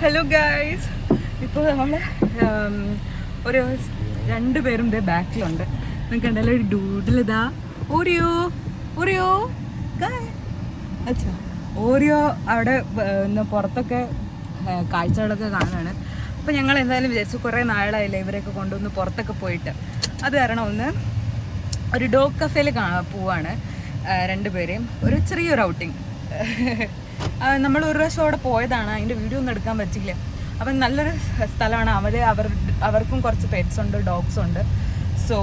Hello guys ഇപ്പോൾ നമ്മൾ ഒരു രണ്ട് പേരും ഇതേ ബാക്കിലുണ്ട്. നിങ്ങൾക്ക് എന്തായാലും ഒരു ഡൂഡിൽ ഇതാ. ഓറിയോ ഓറിയോ അച്ഛാ ഓറിയോ അവിടെ പുറത്തൊക്കെ കാഴ്ചകളൊക്കെ കാണുകയാണ് അപ്പോൾ ഞങ്ങൾ എന്തായാലും വിചാരിച്ചു കുറേ നാളായില്ലേ ഇവരെയൊക്കെ കൊണ്ടുവന്ന് പുറത്തൊക്കെ പോയിട്ട്. അത് കാരണം ഒന്ന് ഒരു ഡോഗ് കഫേയിൽ പോവാണ് രണ്ടുപേരെയും ഒരു ചെറിയൊരു ഔട്ടിങ് നമ്മൾ ഒരു പ്രാവശ്യം അവിടെ പോയതാണ്. അതിന്റെ വീഡിയോ ഒന്നും എടുക്കാൻ പറ്റില്ല അപ്പം നല്ലൊരു സ്ഥലമാണ്. അവർ അവർ അവർക്കും കുറച്ച് പെറ്റ്സ് ഉണ്ട് ഡോഗ്സ് ഉണ്ട്. സോ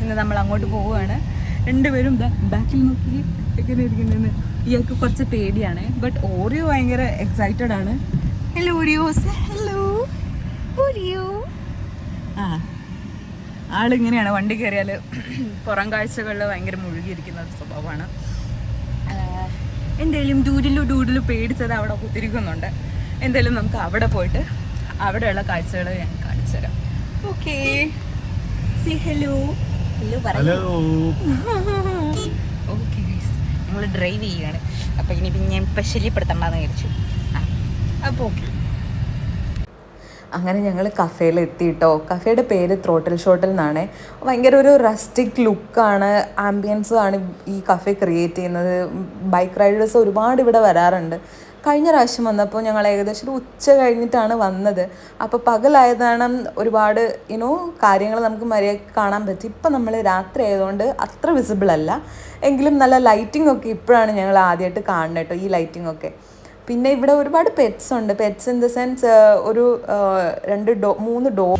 ഇന്ന് നമ്മൾ അങ്ങോട്ട് പോവുകയാണ്. രണ്ടുപേരും ബാക്കിൽ നോക്കി എങ്ങനെ ഇരിക്കുന്നതെന്ന് ഇയാൾക്ക് കുറച്ച് പേടിയാണ്. ബട്ട് ഓറിയോ ഭയങ്കര എക്സൈറ്റഡ് ആണ്. Hello Oreos. Hello Oreo. ആ ആളിങ്ങനെയാണ്. വണ്ടി കയറിയാൽ പുറം കാഴ്ചകളിൽ ഭയങ്കര മുഴുകിയിരിക്കുന്ന ഒരു സ്വഭാവമാണ്. എന്തായാലും ഡൂഡിലു ഡൂഡിലു പേടിച്ചത് അവിടെ കുത്തിരിക്കുന്നുണ്ട്. എന്തായാലും നമുക്ക് അവിടെ പോയിട്ട് അവിടെയുള്ള കാഴ്ചകൾ ഞാൻ കാണിച്ചു തരാം. ഓക്കെ സി ഹലോ ഓക്കെ നമ്മൾ ഡ്രൈവ് ചെയ്യാണ്. അപ്പൊ ഇനി പിന്നെ ഞാൻ സ്പെഷ്യലി ശല്യപ്പെടുത്തണ്ടെന്ന് വിചാരിച്ചു. ആ. അപ്പോൾ ഓക്കെ അങ്ങനെ ഞങ്ങൾ കഫേയിൽ എത്തിയിട്ടോ. കഫേയുടെ പേര് ത്രോട്ടിൽ ഷോട്ടിൽ എന്നാണ്. ഭയങ്കര ഒരു റസ്റ്റിക് ലുക്കാണ് ആംബിയൻസും ആണ് ഈ കഫേ ക്രിയേറ്റ് ചെയ്യുന്നത്. ബൈക്ക് റൈഡേഴ്സ് ഒരുപാട് ഇവിടെ വരാറുണ്ട്. കഴിഞ്ഞ പ്രാവശ്യം വന്നപ്പോൾ ഞങ്ങൾ ഏകദേശം ഒരു ഉച്ച കഴിഞ്ഞിട്ടാണ് വന്നത്. അപ്പോൾ പകലായതാണ് ഒരുപാട് യുനോ കാര്യങ്ങൾ നമുക്ക് മര്യാദയ്ക്ക് കാണാൻ പറ്റി. ഇപ്പം നമ്മൾ രാത്രി ആയതുകൊണ്ട് അത്ര വിസിബിൾ അല്ല. എങ്കിലും നല്ല ലൈറ്റിംഗ് ഒക്കെ ഇപ്പോഴാണ് ഞങ്ങൾ ആദ്യമായിട്ട് കാണുന്നത് കേട്ടോ ഈ ലൈറ്റിംഗ് ഒക്കെ. പിന്നെ ഇവിടെ ഒരുപാട് പെറ്റ്സ് ഉണ്ട്. പെറ്റ്സ് ഇൻ ദ സെൻസ് ഒരു രണ്ട് ഡോ മൂന്ന് ഡോ.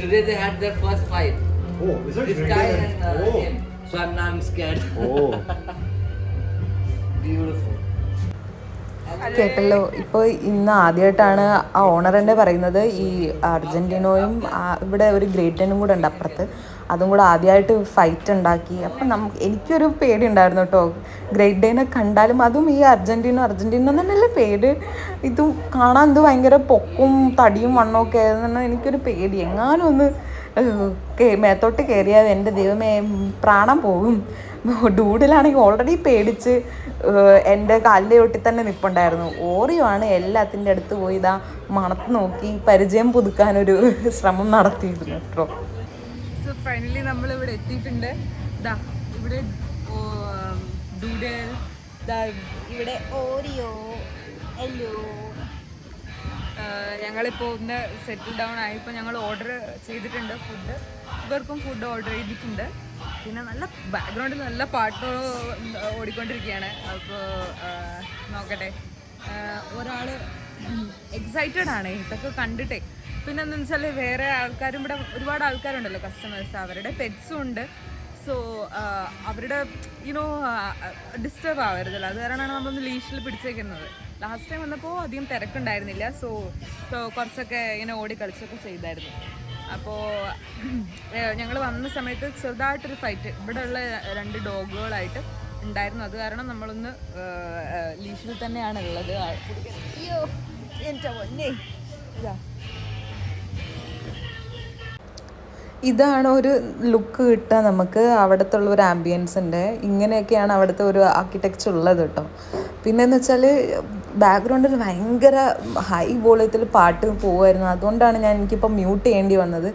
Oh, uh, Oh. Oh. കേട്ടല്ലോ. ഇപ്പോൾ ഇന്ന് ആദ്യമായിട്ടാണ് ആ ഓണർ തന്നെ പറയുന്നത്. ഈ അർജന്റീനോയും ഇവിടെ ഒരു ഗ്രേറ്റനും കൂടെ ഉണ്ട് അപ്പുറത്ത്. അതും കൂടെ ആദ്യമായിട്ട് ഫൈറ്റ് ഉണ്ടാക്കി. അപ്പം നമുക്ക് എനിക്കൊരു പേടി ഉണ്ടായിരുന്നു കേട്ടോ ഗ്രേറ്റ് ഡേനെ കണ്ടാലും അതും ഈ അർജന്റീന അർജന്റീന തന്നെയല്ലേ പേര് ഇതും കാണാൻ ഇത് ഭയങ്കര പൊക്കും തടിയും വണ്ണമൊക്കെ ആയതെന്ന് എനിക്കൊരു പേടി. എങ്ങാനും ഒന്ന് മേത്തോട്ട് കയറിയാൽ എന്റെ ദൈവമേ പ്രാണം പോകും ഡൂഡിലാണെങ്കിൽ ഓൾറെഡി പേടിച്ച് എന്റെ കാലിന്റെ ഒട്ടി തന്നെ നിൽപ്പുണ്ടായിരുന്നു ഓറിയുമാണ് എല്ലാത്തിന്റെ അടുത്ത് പോയി ഇതാ മണത്ത് നോക്കി പരിചയം പുതുക്കാനൊരു ശ്രമം നടത്തിയിരുന്നു കേട്ടോ ഫൈനലി നമ്മൾ ഇവിടെ എത്തിയിട്ടുണ്ട് ഇതാ ഇവിടെ ഡൂഡൽ ഇവിടെ ഓറിയോ എല്ലോ ഞങ്ങളിപ്പോൾ ഒന്ന് സെറ്റിൽ ഡൗൺ ആയി. ഇപ്പോൾ ഞങ്ങൾ ഓർഡർ ചെയ്തിട്ടുണ്ട് ഫുഡ് ഇവർക്കും ഫുഡ് ഓർഡർ ചെയ്തിട്ടുണ്ട്. പിന്നെ നല്ല ബാക്ക്ഗ്രൗണ്ടിൽ നല്ല പാട്ട് ഓടിക്കൊണ്ടിരിക്കുകയാണ്. അപ്പോൾ നോക്കട്ടെ. ഒരാൾ എക്സൈറ്റഡ് ആണ്. ഇതൊക്കെ കണ്ടിട്ടേ. പിന്നെ എന്താണെന്ന് വെച്ചാൽ വേറെ ആൾക്കാരും ഇവിടെ ഒരുപാട് ആൾക്കാരുണ്ടല്ലോ കസ്റ്റമേഴ്സ് അവരുടെ പെറ്റ്സും ഉണ്ട്. സോ അവരുടെ യുനോ ഡിസ്റ്റർബ് ആവരുതല്ലോ. അത് കാരണമാണ് നമ്മളൊന്ന് ലീഷിൽ പിടിച്ചേക്കുന്നത്. ലാസ്റ്റ് ടൈം വന്നപ്പോൾ അധികം തിരക്കുണ്ടായിരുന്നില്ല. സോ കുറച്ചൊക്കെ ഇങ്ങനെ ഓടി കളിച്ചൊക്കെ ചെയ്തായിരുന്നു. അപ്പോൾ ഞങ്ങൾ വന്ന സമയത്ത് ചെറുതായിട്ടൊരു ഫൈറ്റ് ഇവിടെ ഉള്ള രണ്ട് ഡോഗുകളായിട്ട് ഉണ്ടായിരുന്നു. അത് കാരണം നമ്മളൊന്ന് ലീഷിൽ തന്നെയാണ് ഉള്ളത് അയ്യോ എന്റെ ഇതാണ് ഒരു ലുക്ക് കിട്ടുക നമുക്ക്? അവിടുത്തെ ഉള്ള ഒരു ആംബിയൻസിന്റെ ഇങ്ങനെയൊക്കെയാണ് അവിടുത്തെ ഒരു ആർക്കിടെക്ചർ ഉള്ളത് കേട്ടോ. പിന്നെന്ന് വെച്ചാൽ ബാക്ക്ഗ്രൗണ്ടിൽ ഭയങ്കര ഹൈ വോളിയത്തിൽ പാട്ട് പോകുമായിരുന്നു അതുകൊണ്ടാണ് ഞാൻ എനിക്കിപ്പോൾ മ്യൂട്ട് ചെയ്യേണ്ടി വന്നത്.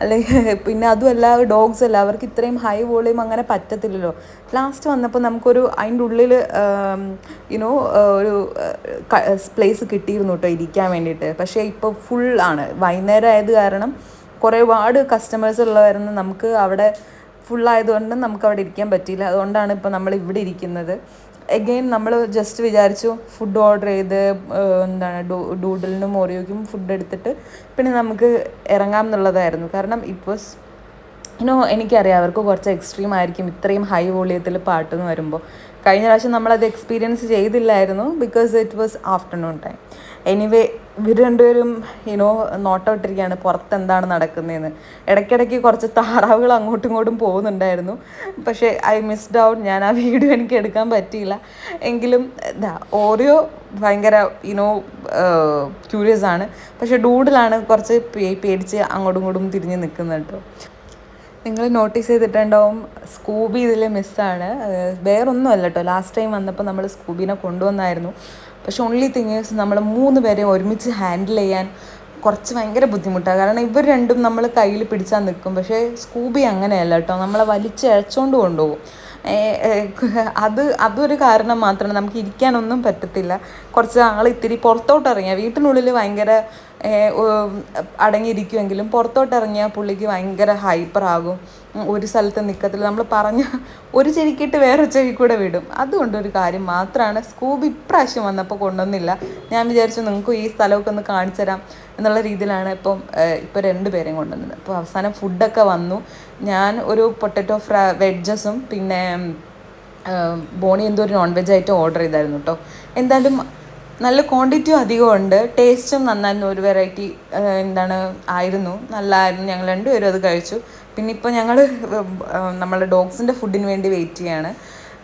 അല്ലെങ്കിൽ പിന്നെ അതുമല്ല ഡോഗ്സ് അല്ല. അവർക്ക് ഇത്രയും ഹൈ വോളിയം അങ്ങനെ പറ്റത്തില്ലല്ലോ. ലാസ്റ്റ് വന്നപ്പോൾ നമുക്കൊരു അതിന്റെ ഉള്ളിൽ യുനോ ഒരു പ്ലേസ് കിട്ടിയിരുന്നു കേട്ടോ ഇരിക്കാൻ വേണ്ടിയിട്ട്. പക്ഷേ ഇപ്പോൾ ഫുൾ ആണ്. വൈകുന്നേരം ആയത് കാരണം കുറേ ഒരുപാട് കസ്റ്റമേഴ്സ് ഉള്ളവരുന്ന് നമുക്ക് അവിടെ ഫുള്ളായതുകൊണ്ട് നമുക്ക് അവിടെ ഇരിക്കാൻ പറ്റിയില്ല. അതുകൊണ്ടാണ് ഇപ്പോൾ നമ്മൾ ഇവിടെ ഇരിക്കുന്നത്. എഗെയിൻ നമ്മൾ ജസ്റ്റ് വിചാരിച്ചു ഫുഡ് ഓർഡർ ചെയ്ത് എന്താണ് ഡൂഡിലിനും ഓറിയോയ്ക്കും ഫുഡ് എടുത്തിട്ട് പിന്നെ നമുക്ക് ഇറങ്ങാം എന്നുള്ളതായിരുന്നു. കാരണം ഇറ്റ് വാസ് ഇനോ എനിക്കറിയാം അവർക്ക് കുറച്ച് എക്സ്ട്രീം ആയിരിക്കും ഇത്രയും ഹൈ വോളിയത്തിൽ പാട്ട് എന്ന് വരുമ്പോൾ കഴിഞ്ഞ പ്രാവശ്യം നമ്മളത് experience ചെയ്തില്ലായിരുന്നു because it was afternoon time anyway ഇവർ രണ്ടുപേരും യുനോ നോട്ടമിട്ടിരിക്കുകയാണ് പുറത്ത് എന്താണ് നടക്കുന്നതെന്ന്. ഇടയ്ക്കിടയ്ക്ക് കുറച്ച് താറാവുകൾ അങ്ങോട്ടും ഇങ്ങോട്ടും പോകുന്നുണ്ടായിരുന്നു. പക്ഷേ ഐ മിസ്ഡ് ഔട്ട് ഞാൻ ആ വീഡിയോ എനിക്ക് എടുക്കാൻ പറ്റിയില്ല. എങ്കിലും ഇതാ ഓറിയോ ഭയങ്കര യുനോ ക്യൂരിയസ് ആണ്. പക്ഷേ ഡൂഡിലാണ് കുറച്ച് പേടിച്ച് അങ്ങോട്ടും ഇങ്ങോട്ടും തിരിഞ്ഞ് നിൽക്കുന്നത് കേട്ടോ. നിങ്ങൾ നോട്ടീസ് ചെയ്തിട്ടുണ്ടാവും സ്കൂബി ഇതിൽ മിസ്സാണ് വേറൊന്നും അല്ല കേട്ടോ. ലാസ്റ്റ് ടൈം വന്നപ്പോൾ നമ്മൾ സ്കൂബിനെ കൊണ്ടുവന്നായിരുന്നു. പക്ഷെ ഓൺലി തിങ് ഈസ് നമ്മൾ മൂന്ന് പേരെ ഒരുമിച്ച് ഹാൻഡിൽ ചെയ്യാൻ കുറച്ച് ഭയങ്കര ബുദ്ധിമുട്ടാണ്. കാരണം ഇവർ രണ്ടും നമ്മൾ കയ്യിൽ പിടിച്ചാൽ നിൽക്കും പക്ഷേ സ്കൂബി അങ്ങനെയല്ല കേട്ടോ. നമ്മളെ വലിച്ചഴച്ചുകൊണ്ട് കൊണ്ടുപോകും. അത് അതൊരു കാരണം മാത്രമാണ്. നമുക്ക് ഇരിക്കാനൊന്നും പറ്റത്തില്ല. കുറച്ച് ആൾ ഇത്തിരി പുറത്തോട്ട് ഇറങ്ങിയ വീട്ടിനുള്ളിൽ ഭയങ്കര അടങ്ങിയിരിക്കുമെങ്കിലും പുറത്തോട്ട് ഇറങ്ങിയാൽ പുള്ളിക്ക് ഭയങ്കര ഹൈപ്പറാകും. ഒരു സ്ഥലത്ത് നിൽക്കത്തില്ല നമ്മൾ പറഞ്ഞ ഒരു ചെവിക്കിട്ട് വേറെ ചെവി കൂടെ വിടും അതുകൊണ്ടൊരു കാര്യം മാത്രമാണ് സ്കൂബ് ഇപ്രാവശ്യം വന്നപ്പോൾ കൊണ്ടുവന്നില്ല. ഞാൻ വിചാരിച്ചു നിങ്ങൾക്ക് ഈ സ്ഥലമൊക്കെ ഒന്ന് കാണിച്ചു തരാം എന്നുള്ള രീതിയിലാണ് ഇപ്പം ഇപ്പോൾ രണ്ട് പേരെയും കൊണ്ടുവന്നത്. അപ്പോൾ അവസാനം ഫുഡൊക്കെ വന്നു. ഞാൻ ഒരു പൊട്ടറ്റോ ഫ്ര വെഡ്ജസും പിന്നെ ബോണി എന്തോ ഒരു നോൺ വെജ് ആയിട്ട് ഓർഡർ ചെയ്തായിരുന്നു കേട്ടോ എന്തായാലും നല്ല ക്വാണ്ടിറ്റിയും അധികം ഉണ്ട്. ടേസ്റ്റും നന്നായിരുന്നു. ഒരു വെറൈറ്റി എന്താണ് ആയിരുന്നു. നല്ലതായിരുന്നു ഞങ്ങൾ രണ്ടുപേരും അത് കഴിച്ചു. പിന്നെ ഇപ്പോൾ ഞങ്ങൾ നമ്മളെ ഡോഗ്സിന്റെ ഫുഡിന് വേണ്ടി വെയിറ്റ് ചെയ്യാണ്.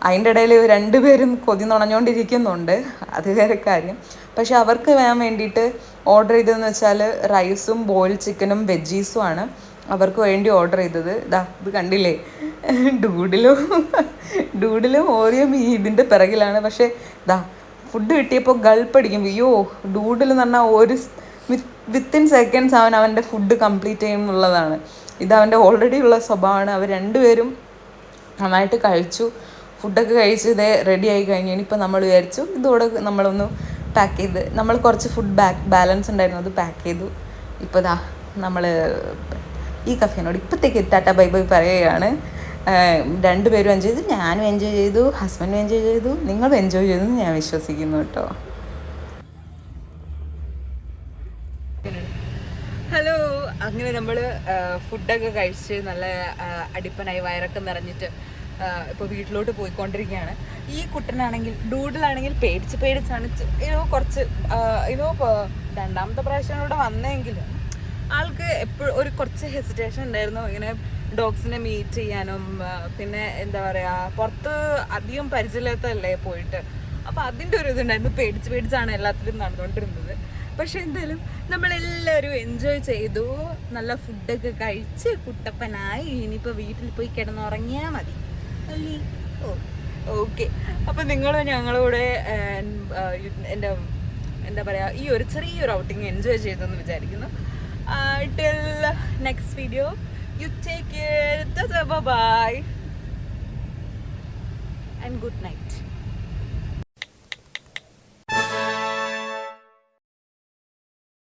അതിന്റെ ഇടയിൽ രണ്ടുപേരും കൊതി നുണഞ്ഞുകൊണ്ടിരിക്കുന്നുണ്ട് അത് വേറെ കാര്യം. പക്ഷെ അവർക്ക് വേണം വേണ്ടിയിട്ട് ഓർഡർ ചെയ്തതെന്ന് വെച്ചാൽ റൈസും ബോയിൽ ചിക്കനും വെജീസും ആണ് അവർക്ക് വേണ്ടി ഓർഡർ ചെയ്തത്. ഇതാ ഇത് കണ്ടില്ലേ? ഡൂഡിലും ഡൂഡിലും ഓരോ ഇതിന്റെ പിറകിലാണ്. പക്ഷേ ഇതാ ഫുഡ് കിട്ടിയപ്പോൾ ഗൾപ്പടിക്കും അയ്യോ ഡൂഡിൽ എന്ന് പറഞ്ഞാൽ ഒരു വിത്തിൻ സെക്കൻഡ്സ് അവൻ അവന്റെ ഫുഡ് കംപ്ലീറ്റ് ചെയ്യും എന്നുള്ളതാണ് ഇത് അവന്റെ ഓൾറെഡി ഉള്ള സ്വഭാവമാണ്. അവർ രണ്ടുപേരും നന്നായിട്ട് കഴിച്ചു. ഫുഡൊക്കെ കഴിച്ച് ഇതേ റെഡി ആയി കഴിഞ്ഞു. ഇനിയിപ്പോൾ നമ്മൾ വിചാരിച്ചു ഇതോടെ നമ്മളൊന്ന് പാക്ക് ചെയ്ത് നമ്മൾ കുറച്ച് ഫുഡ് ബാക്ക് ബാലൻസ് ഉണ്ടായിരുന്നു. അത് പാക്ക് ചെയ്തു. ഇപ്പോൾ ദാ നമ്മൾ ഈ കഫേനോട് ഇപ്പോഴത്തേക്ക് ടാറ്റ ബൈ ബൈ പറയുകയാണ്. രണ്ടുപേരും എൻജോയ് ചെയ്തു. ഞാനും എൻജോയ് ചെയ്തു. ഹസ്ബൻഡും എൻജോയ് ചെയ്തു. നിങ്ങളും എൻജോയ് ചെയ്തു എന്ന് ഞാൻ വിശ്വസിക്കുന്നു കേട്ടോ. ഹലോ അങ്ങനെ നമ്മൾ ഫുഡൊക്കെ കഴിച്ച് നല്ല അടിപ്പനായി വയറൊക്കെ നിറഞ്ഞിട്ട് ഇപ്പോൾ വീട്ടിലോട്ട് പോയിക്കൊണ്ടിരിക്കുകയാണ്. ഈ കുട്ടനാണെങ്കിൽ ഡൂഡിലാണെങ്കിൽ പേടിച്ച് പേടിച്ചാണ് ഇനോ കുറച്ച് ഇനോ രണ്ടാമത്തെ പ്രാവശ്യം ഇവിടെ വന്നെങ്കിലും ആൾക്ക് എപ്പോഴും ഒരു കുറച്ച് ഹെസിറ്റേഷൻ ഉണ്ടായിരുന്നു. ഇങ്ങനെ ഡോഗ്സിനെ മീറ്റ് ചെയ്യാനും പിന്നെ എന്താ പറയുക പുറത്ത് അധികം പരിചയമില്ലാത്തതല്ലേ പോയിട്ട്. അപ്പോൾ അതിന്റെ ഒരു ഇതുണ്ടായിരുന്നു. പേടിച്ച് പേടിച്ചാണ് എല്ലാത്തിലും നടന്നുകൊണ്ടിരുന്നത്. പക്ഷെ എന്തായാലും നമ്മളെല്ലാവരും എൻജോയ് ചെയ്തു. നല്ല ഫുഡൊക്കെ കഴിച്ച് കുട്ടപ്പനായി. ഇനിയിപ്പോൾ വീട്ടിൽ പോയി കിടന്നുറങ്ങിയാൽ മതി. ഓക്കെ അപ്പം നിങ്ങൾ ഞങ്ങളൂടെ എന്റെ എന്താ പറയുക ഈ ഒരു ചെറിയൊരു ഔട്ടിങ് എൻജോയ് ചെയ്തെന്ന് വിചാരിക്കുന്നു. Till next video you take it. Bye bye. And good night.